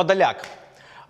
Подоляк.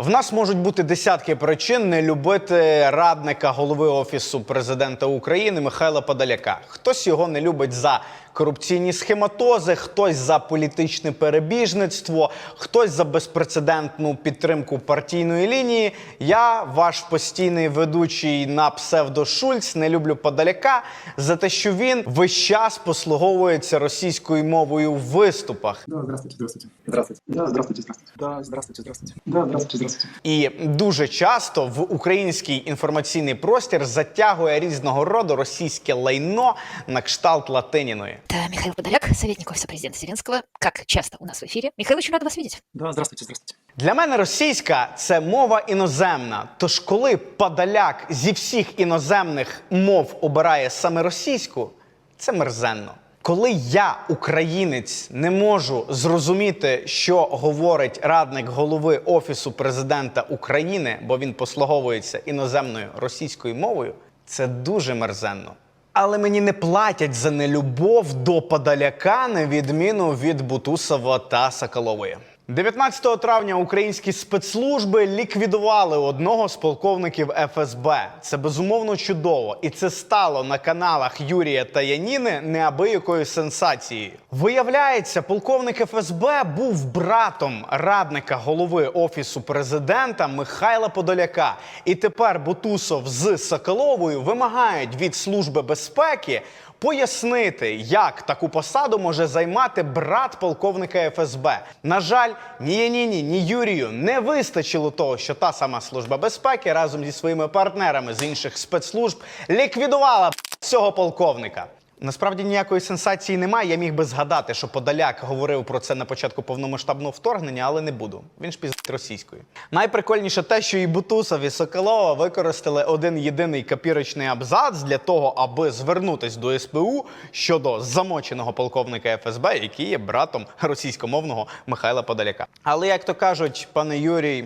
В нас можуть бути десятки причин не любити радника голови офісу президента України Михайла Подоляка. Хтось його не любить за корупційні схематози, хтось за політичне перебіжництво, хтось за безпрецедентну підтримку партійної лінії. Я, ваш постійний ведучий на псевдо Шульц, не люблю Подоляка за те, що він весь час послуговується російською мовою в виступах. Да, здравствуйте, здравствуйте. Здравствуйте. Да, здравствуйте, здравствуйте. Да, здравствуйте, здравствуйте. Да, здравствуйте, здравствуйте. І дуже часто в український інформаційний простір затягує різного роду російське лайно на кшталт латиніної. Это Михаил Подоляк, советник Офиса президента Зеленского. Как часто у нас в эфире. Михаил, очень рада вас видеть. Да, здравствуйте, здравствуйте. Для мене російська це мова іноземна. Тож, коли Подоляк зі всіх іноземних мов обирає саме російську, це мерзенно. Коли я, українець, не можу зрозуміти, що говорить радник голови Офісу президента України, бо він послуговується іноземною російською мовою, це дуже мерзенно. Але мені не платять за нелюбов до подаляка, на відміну від Бутусова та Соколової. 19 травня українські спецслужби ліквідували одного з полковників ФСБ. Це безумовно чудово, і це стало на каналах Юрія та Яніни неабиякою сенсацією. Виявляється, полковник ФСБ був братом радника голови офісу президента Михайла Подоляка. І тепер Бутусов з Соколовою вимагають від служби безпеки пояснити, як таку посаду може займати брат полковника ФСБ. На жаль, ні Яніні, ні Юрію не вистачило того, що та сама служба безпеки разом зі своїми партнерами з інших спецслужб ліквідувала цього полковника. Насправді ніякої сенсації немає. Я міг би згадати, що Подоляк говорив про це на початку повномасштабного вторгнення, але не буду. Він ж піздить російською. Найприкольніше те, що і Бутусов, і Соколова використали один єдиний копірочний абзац для того, аби звернутись до СПУ щодо замоченого полковника ФСБ, який є братом російськомовного Михайла Подоляка. Але як то кажуть, пане Юрій,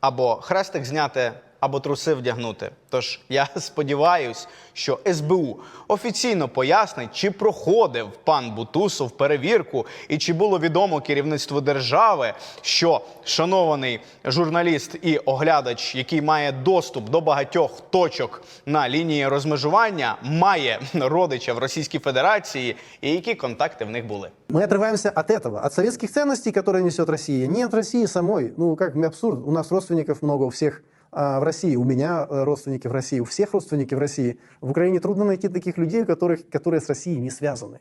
або хрестик зняти, або труси вдягнути. Тож я сподіваюсь, що СБУ офіційно пояснить, чи проходив пан Бутусов перевірку, і чи було відомо керівництву держави, що шанований журналіст і оглядач, який має доступ до багатьох точок на лінії розмежування, має родича в Російській Федерації, і які контакти в них були. Мы отрываемся от этого, от советских ценностей, которые несет Россия, не от России самой. Ну, как абсурд. У нас родственников много у всех а, в России. У меня э, родственники в России, у всех родственники в России. В Украине трудно найти таких людей, у которых, которые с Россией не связаны.